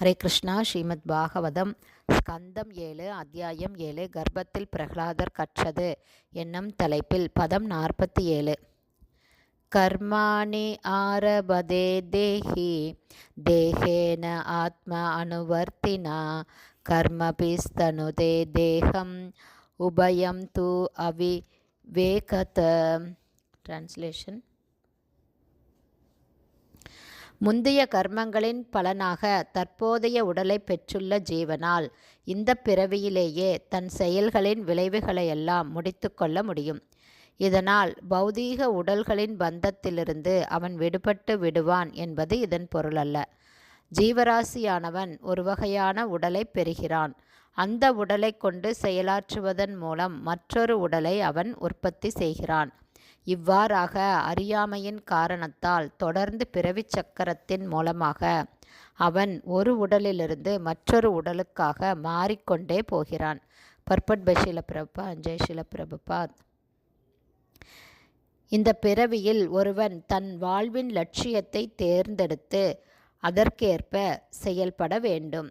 ஹரே கிருஷ்ணா ஸ்ரீமத் பாகவதம் ஸ்கந்தம் ஏழு அத்தியாயம் ஏழு கர்ப்பத்தில் பிரகலாதர் கற்றது என்னும் தலைப்பில் பதம் நாற்பத்தி ஏழு. கர்மாணி ஆரபதே தேஹி தேகேன ஆத்ம அனுவர்த்தினா கர்மபிஸ்தனுதே தேகம் உபயம் து அவிவேகத. டிரான்ஸ்லேஷன் முந்தைய கர்மங்களின் பலனாக தற்போதைய உடலை பெற்றுள்ள ஜீவனால் இந்த பிறவியிலேயே தன் செயல்களின் விளைவுகளையெல்லாம் முடித்து கொள்ள முடியும். இதனால் பௌதீக உடல்களின் பந்தத்திலிருந்து அவன் விடுபட்டு விடுவான் என்பது இதன் பொருள் அல்ல ஜீவராசியானவன் ஒரு வகையான உடலை பெறுகிறான். அந்த உடலை கொண்டு செயலாற்றுவதன் மூலம் மற்றொரு உடலை அவன் உற்பத்தி செய்கிறான். இவ்வாறாக அறியாமையின் காரணத்தால் தொடர்ந்து பிறவி சக்கரத்தின் மூலமாக அவன் ஒரு உடலிலிருந்து மற்றொரு உடலுக்காக மாறிக்கொண்டே போகிறான். பர்பட் பஷில பிரபா அஞ்சய் பிரபுபாத் இந்த பிறவியில் ஒருவன் தன் வாழ்வின் லட்சியத்தை தேர்ந்தெடுத்து அதற்கேற்ப செயல்பட வேண்டும்.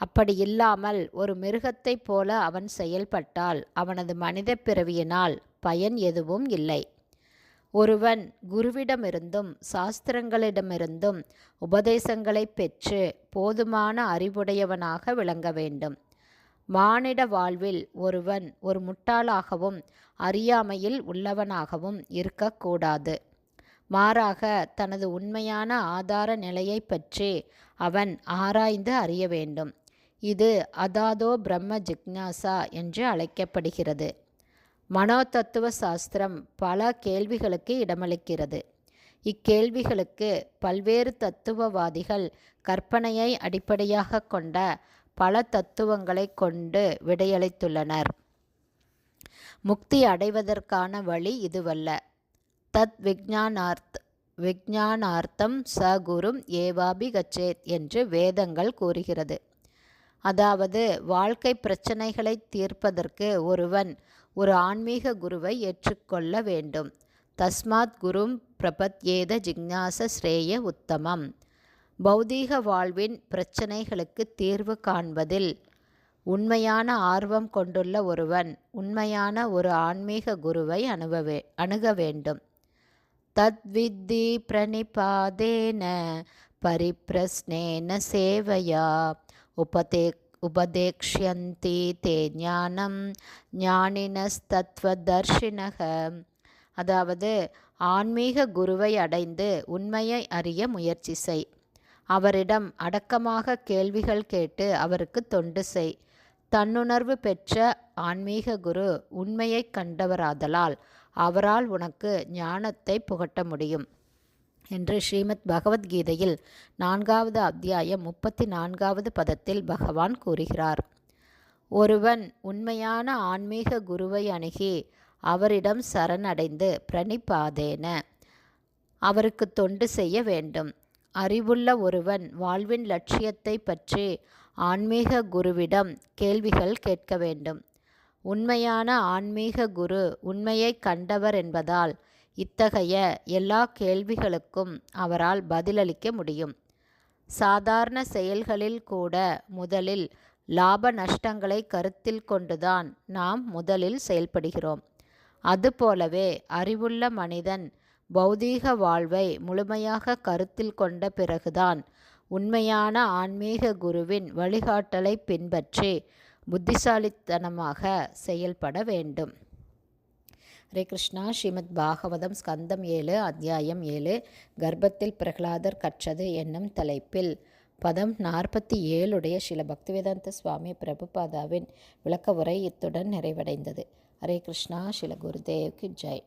அப்படி இல்லாமல் ஒரு மிருகத்தைப் போல அவன் செயல்பட்டால் அவனது மனித பிறவியினால் பயன் எதுவும் இல்லை. ஒருவன் குருவிடமிருந்தும் சாஸ்திரங்களிடமிருந்தும் உபதேசங்களை பெற்று போதுமான அறிவுடையவனாக விளங்க வேண்டும். மானிட வாழ்வில் ஒருவன் ஒரு முட்டாளாகவும் அறியாமையில் உள்ளவனாகவும் இருக்கக்கூடாது மாறாக தனது உண்மையான ஆதார நிலையை பற்றி அவன் ஆராய்ந்து அறிய வேண்டும். இது அதாதோ பிரம்ம ஜிக்னாசா என்று அழைக்கப்படுகிறது. மனோதத்துவ சாஸ்திரம் பல கேள்விகளுக்கு இடமளிக்கிறது. இக்கேள்விகளுக்கு பல்வேறு தத்துவவாதிகள் கற்பனையை அடிப்படையாக கொண்ட பல தத்துவங்களை கொண்டு விடையளித்துள்ளனர். முக்தி அடைவதற்கான வழி இதுவல்ல. தத் விஜானார்த் விஜானார்த்தம் ச குரும் ஏவாபி கச்சேத் என்று வேதங்கள் கூறுகிறது. அதாவது வாழ்க்கை பிரச்சனைகளை தீர்ப்பதற்கு ஒருவன் ஒரு ஆன்மீக குருவை ஏற்றுக்கொள்ள வேண்டும். தஸ்மாத் குரும் பிரபத்யேத ஜிக்ஞாச ஸ்ரேய உத்தமம். பௌதீக வாழ்வின் பிரச்சனைகளுக்கு தீர்வு காண்பதில் உண்மையான ஆர்வம் கொண்டுள்ள ஒருவன் உண்மையான ஒரு ஆன்மீக குருவை அணுகவே அணுக வேண்டும். தத்வித்தி பிரணிபாதேன பரிப்பிரஸ்னேன சேவையா. உபதே உபதேக்ஷந்தி தே ஞானம் ஞானினஸ்தத்வதர்ஷினக. அதாவது ஆன்மீக குருவை அடைந்து உண்மையை அறிய முயற்சி செய். அவரிடம் அடக்கமாக கேள்விகள் கேட்டு அவருக்கு தொண்டு செய். தன்னுணர்வு பெற்ற ஆன்மீக குரு உண்மையைக் கண்டவராதலால் அவரால் உனக்கு ஞானத்தை புகட்ட முடியும். என்று ஸ்ரீமத் பகவத்கீதையில் நான்காவது அத்தியாயம் முப்பத்தி நான்காவது பதத்தில் பகவான் கூறுகிறார். ஒருவன் உண்மையான ஆன்மீக குருவை அணுகி அவரிடம் சரணடைந்து பிரணிப்பாதேன. அவருக்கு தொண்டு செய்ய வேண்டும். அறிவுள்ள ஒருவன் வாழ்வின் லட்சியத்தை பற்றி ஆன்மீக குருவிடம் கேள்விகள் கேட்க வேண்டும். உண்மையான ஆன்மீக குரு உண்மையை கண்டவர் என்பதால் இத்தகைய எல்லா கேள்விகளுக்கும் அவரால் பதிலளிக்க முடியும். சாதாரண செயல்களில் கூட முதலில் லாப நஷ்டங்களை கருத்தில் கொண்டுதான் நாம் முதலில் செயல்படுகிறோம். அதுபோலவே அறிவுள்ள மனிதன் பௌதீக வாழ்வை முழுமையாக கருத்தில் கொண்ட பிறகுதான் உண்மையான ஆன்மீக குருவின் வழிகாட்டலை பின்பற்றி புத்திசாலித்தனமாக செயல்பட வேண்டும். ஹரே கிருஷ்ணா. ஸ்ரீமத் பாகவதம் ஸ்கந்தம் ஏழு அத்தியாயம் ஏழு கர்ப்பத்தில் பிரகலாதர் கற்றது என்னும் தலைப்பில். பதம் நாற்பத்தி ஏழுடைய சில பக்திவேதாந்த சுவாமி பிரபுபாதாவின் விளக்க உரை இத்துடன் நிறைவடைந்தது. ஹரே கிருஷ்ணா. ஸ்ரீல குருதேவ்க்கு ஜெய்.